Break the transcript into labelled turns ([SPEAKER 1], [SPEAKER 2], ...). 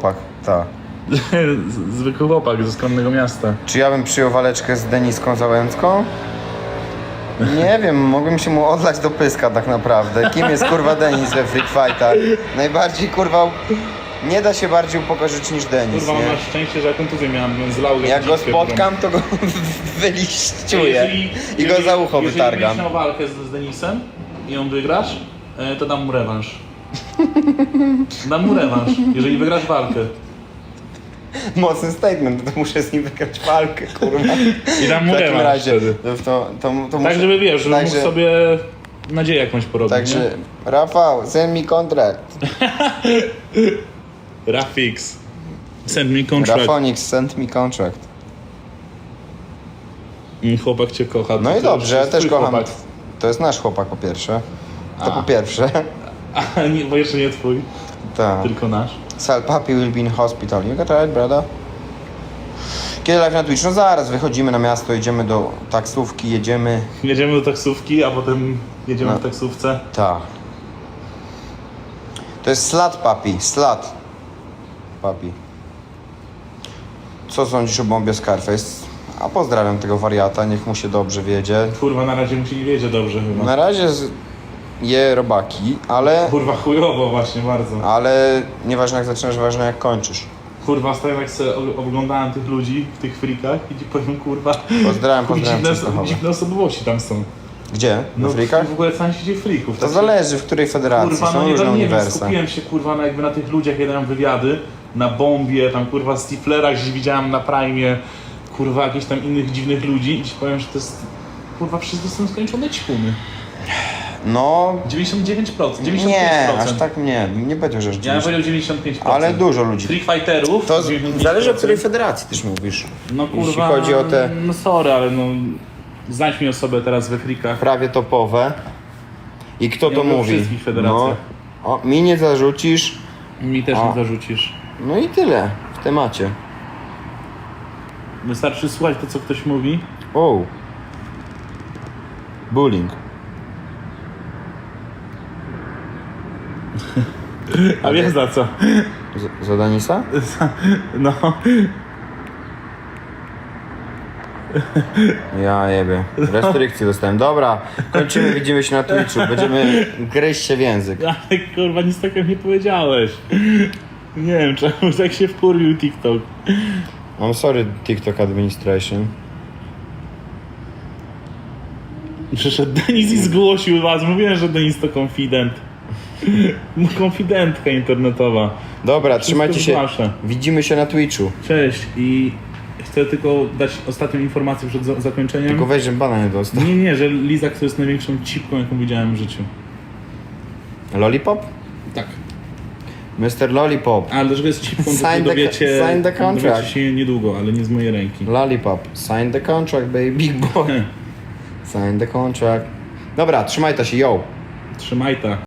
[SPEAKER 1] Chłopak, tak.
[SPEAKER 2] Z- Zwykły chłopak ze skromnego miasta.
[SPEAKER 1] Czy ja bym przyjął waleczkę z Deniską Załęcką? Nie wiem, mogłem się mu odlać do pyska tak naprawdę. Kim jest kurwa Denis we Freak Fightach? Najbardziej kurwa... Nie da się bardziej upokorzyć niż Denis,
[SPEAKER 2] Kurwa,
[SPEAKER 1] nie?
[SPEAKER 2] masz szczęście, że ja kontuzję miałem z laurem.
[SPEAKER 1] Jak go spotkam, to go wyliściuję i go za ucho wytargam.
[SPEAKER 2] Jeżeli miał walkę z, z Denisem i ją wygrasz, e, to dam mu rewanż. Dam mu rewanż, jeżeli wygrasz walkę.
[SPEAKER 1] Mocny statement, to muszę z nim wygrać walkę, kurwa.
[SPEAKER 2] I dam
[SPEAKER 1] W
[SPEAKER 2] mu
[SPEAKER 1] takim
[SPEAKER 2] rewanż
[SPEAKER 1] razie,
[SPEAKER 2] wtedy.
[SPEAKER 1] to, to, to, to muszę...
[SPEAKER 2] Tak, żeby wiesz, żeby
[SPEAKER 1] Także-
[SPEAKER 2] mógł sobie nadzieję jakąś porobić.
[SPEAKER 1] Także, Rafał, send mi kontrakt.
[SPEAKER 2] Rafix. Send me contract.
[SPEAKER 1] Rafonix, send mi contract.
[SPEAKER 2] Mm, Chłopak cię kocha.
[SPEAKER 1] No
[SPEAKER 2] To
[SPEAKER 1] i dobrze, ja
[SPEAKER 2] jest
[SPEAKER 1] też
[SPEAKER 2] twój
[SPEAKER 1] kocham.
[SPEAKER 2] Chłopak.
[SPEAKER 1] To jest nasz chłopak po pierwsze. To
[SPEAKER 2] A.
[SPEAKER 1] po pierwsze.
[SPEAKER 2] A nie, bo jeszcze nie twój,
[SPEAKER 1] Tak.
[SPEAKER 2] tylko nasz.
[SPEAKER 1] Sal Papi will be in hospital. You got right, brother? Kiedy live na Twitch? No zaraz wychodzimy na miasto, jedziemy do taksówki, jedziemy.
[SPEAKER 2] Jedziemy do taksówki, a potem jedziemy
[SPEAKER 1] No.
[SPEAKER 2] w taksówce.
[SPEAKER 1] Tak. To jest slat papi, slat. Papi. Co sądzisz o bombie Scarface? A pozdrawiam tego wariata, niech mu się dobrze wiedzie.
[SPEAKER 2] Kurwa, na razie mu się nie wiedzie dobrze chyba.
[SPEAKER 1] Na razie z... je robaki, ale...
[SPEAKER 2] Kurwa, chujowo właśnie, bardzo.
[SPEAKER 1] Ale nieważne jak zaczynasz, ważne jak kończysz.
[SPEAKER 2] Kurwa, stałem jak sobie og- oglądałem tych ludzi w tych frikach i ci powiem, kurwa,
[SPEAKER 1] Pozdrawiam, pozdrawiam
[SPEAKER 2] dziwne, dziwne osobowości tam są.
[SPEAKER 1] Gdzie?
[SPEAKER 2] No
[SPEAKER 1] Na frikach?
[SPEAKER 2] w ogóle całym świecie frików.
[SPEAKER 1] To
[SPEAKER 2] tak-
[SPEAKER 1] zależy w której federacji,
[SPEAKER 2] Kurwa,
[SPEAKER 1] są
[SPEAKER 2] no
[SPEAKER 1] różne
[SPEAKER 2] wiem, nie wiem,
[SPEAKER 1] uniwersa.
[SPEAKER 2] skupiłem się kurwa na, jakby na tych ludziach, jak wywiady, na bombie, tam kurwa Stiflera gdzieś widziałem na Prime, kurwa jakichś tam innych dziwnych ludzi i ci powiem, że to jest, kurwa wszyscy są skończone ćpuny.
[SPEAKER 1] No,
[SPEAKER 2] 99%, 95%.
[SPEAKER 1] nie, aż tak nie, nie powiedział, że
[SPEAKER 2] Ja bym
[SPEAKER 1] rzeczywiście.
[SPEAKER 2] powiedział 95%.
[SPEAKER 1] Ale dużo ludzi.
[SPEAKER 2] Street Fighterów.
[SPEAKER 1] To z-
[SPEAKER 2] 95%.
[SPEAKER 1] zależy od której federacji też mówisz.
[SPEAKER 2] No kurwa,
[SPEAKER 1] Jeśli chodzi o te-
[SPEAKER 2] No sorry, ale no... Znajdź mi osobę teraz we frikach.
[SPEAKER 1] Prawie topowe. I kto
[SPEAKER 2] Nie
[SPEAKER 1] to
[SPEAKER 2] mówię o
[SPEAKER 1] mówi?
[SPEAKER 2] wszystkich federacjach.
[SPEAKER 1] No, o, mi nie zarzucisz.
[SPEAKER 2] Mi też
[SPEAKER 1] A.
[SPEAKER 2] nie zarzucisz.
[SPEAKER 1] No i tyle w temacie.
[SPEAKER 2] Wystarczy słuchać to, co ktoś mówi.
[SPEAKER 1] O. Bullying.
[SPEAKER 2] A wiesz za co?
[SPEAKER 1] Z- Za Danisa?
[SPEAKER 2] No.
[SPEAKER 1] Ja jebie. Restrykcje dostałem. Dobra, kończymy, widzimy się na Twitchu. Będziemy gryźć się w język.
[SPEAKER 2] Ale kurwa, nic takiego nie powiedziałeś. Nie wiem, czemu tak się wkurwił TikTok.
[SPEAKER 1] I'm sorry, TikTok administration.
[SPEAKER 2] Przyszedł Denis i zgłosił was. Mówiłem, że Denis to konfident. Konfidentka internetowa.
[SPEAKER 1] Dobra, trzymajcie się. Widzimy się na Twitchu.
[SPEAKER 2] Cześć i chcę tylko dać ostatnią informację przed za- zakończeniem.
[SPEAKER 1] Tylko weź, żebym bana nie dostał.
[SPEAKER 2] Nie, nie, że Lizak to jest największą cipką, jaką widziałem w życiu.
[SPEAKER 1] Lollipop?
[SPEAKER 2] Tak.
[SPEAKER 1] Mr. Lollipop.
[SPEAKER 2] Ale dlaczego jest cipką, to
[SPEAKER 1] Sign
[SPEAKER 2] się
[SPEAKER 1] the-
[SPEAKER 2] dowiecie,
[SPEAKER 1] sign the contract.
[SPEAKER 2] dowiecie się niedługo, ale nie z mojej ręki.
[SPEAKER 1] Lollipop. Sign the contract, baby. Big boy. Sign the contract. Dobra, trzymaj to się, yo.
[SPEAKER 2] Trzymaj ta.